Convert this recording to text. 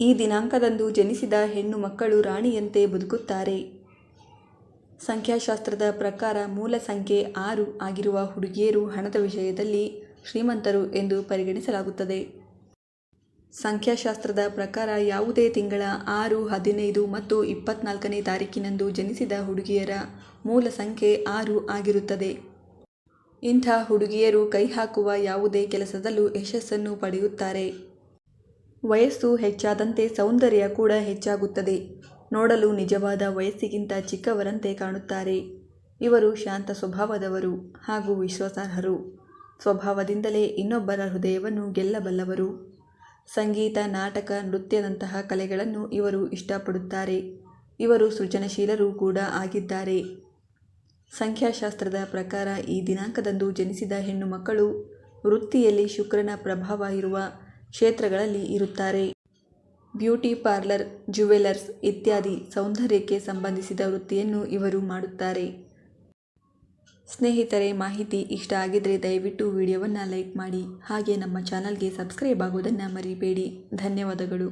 ಈ ದಿನಾಂಕದಂದು ಜನಿಸಿದ ಹೆಣ್ಣು ಮಕ್ಕಳು ರಾಣಿಯಂತೆ ಬದುಕುತ್ತಾರೆ. ಸಂಖ್ಯಾಶಾಸ್ತ್ರದ ಪ್ರಕಾರ ಮೂಲ ಸಂಖ್ಯೆ ಆರು ಆಗಿರುವ ಹುಡುಗಿಯರು ಹಣದ ವಿಷಯದಲ್ಲಿ ಶ್ರೀಮಂತರು ಎಂದು ಪರಿಗಣಿಸಲಾಗುತ್ತದೆ. ಸಂಖ್ಯಾಶಾಸ್ತ್ರದ ಪ್ರಕಾರ ಯಾವುದೇ ತಿಂಗಳ ಆರು, ಹದಿನೈದು ಮತ್ತು ಇಪ್ಪತ್ನಾಲ್ಕನೇ ತಾರೀಕಿನಂದು ಜನಿಸಿದ ಹುಡುಗಿಯರ ಮೂಲ ಸಂಖ್ಯೆ ಆರು ಆಗಿರುತ್ತದೆ. ಇಂಥ ಹುಡುಗಿಯರು ಕೈ ಹಾಕುವ ಯಾವುದೇ ಕೆಲಸದಲ್ಲೂ ಯಶಸ್ಸನ್ನು ಪಡೆಯುತ್ತಾರೆ. ವಯಸ್ಸು ಹೆಚ್ಚಾದಂತೆ ಸೌಂದರ್ಯ ಕೂಡ ಹೆಚ್ಚಾಗುತ್ತದೆ. ನೋಡಲು ನಿಜವಾದ ವಯಸ್ಸಿಗಿಂತ ಚಿಕ್ಕವರಂತೆ ಕಾಣುತ್ತಾರೆ. ಇವರು ಶಾಂತ ಸ್ವಭಾವದವರು ಹಾಗೂ ವಿಶ್ವಾಸಾರ್ಹರು. ಸ್ವಭಾವದಿಂದಲೇ ಇನ್ನೊಬ್ಬರ ಹೃದಯವನ್ನು ಗೆಲ್ಲಬಲ್ಲವರು. ಸಂಗೀತ, ನಾಟಕ, ನೃತ್ಯದಂತಹ ಕಲೆಗಳನ್ನು ಇವರು ಇಷ್ಟಪಡುತ್ತಾರೆ. ಇವರು ಸೃಜನಶೀಲರು ಕೂಡ ಆಗಿದ್ದಾರೆ. ಸಂಖ್ಯಾಶಾಸ್ತ್ರದ ಪ್ರಕಾರ ಈ ದಿನಾಂಕದಂದು ಜನಿಸಿದ ಹೆಣ್ಣು ಮಕ್ಕಳು ವೃತ್ತಿಯಲ್ಲಿ ಶುಕ್ರನ ಪ್ರಭಾವ ಇರುವ ಕ್ಷೇತ್ರಗಳಲ್ಲಿ ಇರುತ್ತಾರೆ. ಬ್ಯೂಟಿ ಪಾರ್ಲರ್ ಜ್ಯುವೆಲರ್ಸ್ ಇತ್ಯಾದಿ ಸೌಂದರ್ಯಕ್ಕೆ ಸಂಬಂಧಿಸಿದ ವೃತ್ತಿಯನ್ನು ಇವರು ಮಾಡುತ್ತಾರೆ. ಸ್ನೇಹಿತರೆ, ಮಾಹಿತಿ ಇಷ್ಟ ಆಗಿದ್ರೆ ದಯವಿಟ್ಟು ವಿಡಿಯೋವನ್ನು ಲೈಕ್ ಮಾಡಿ. ಹಾಗೆ ನಮ್ಮ ಚಾನಲ್ಗೆ ಸಬ್ಸ್ಕ್ರೈಬ್ ಆಗೋದನ್ನು ಮರಿಬೇಡಿ. ಧನ್ಯವಾದಗಳು.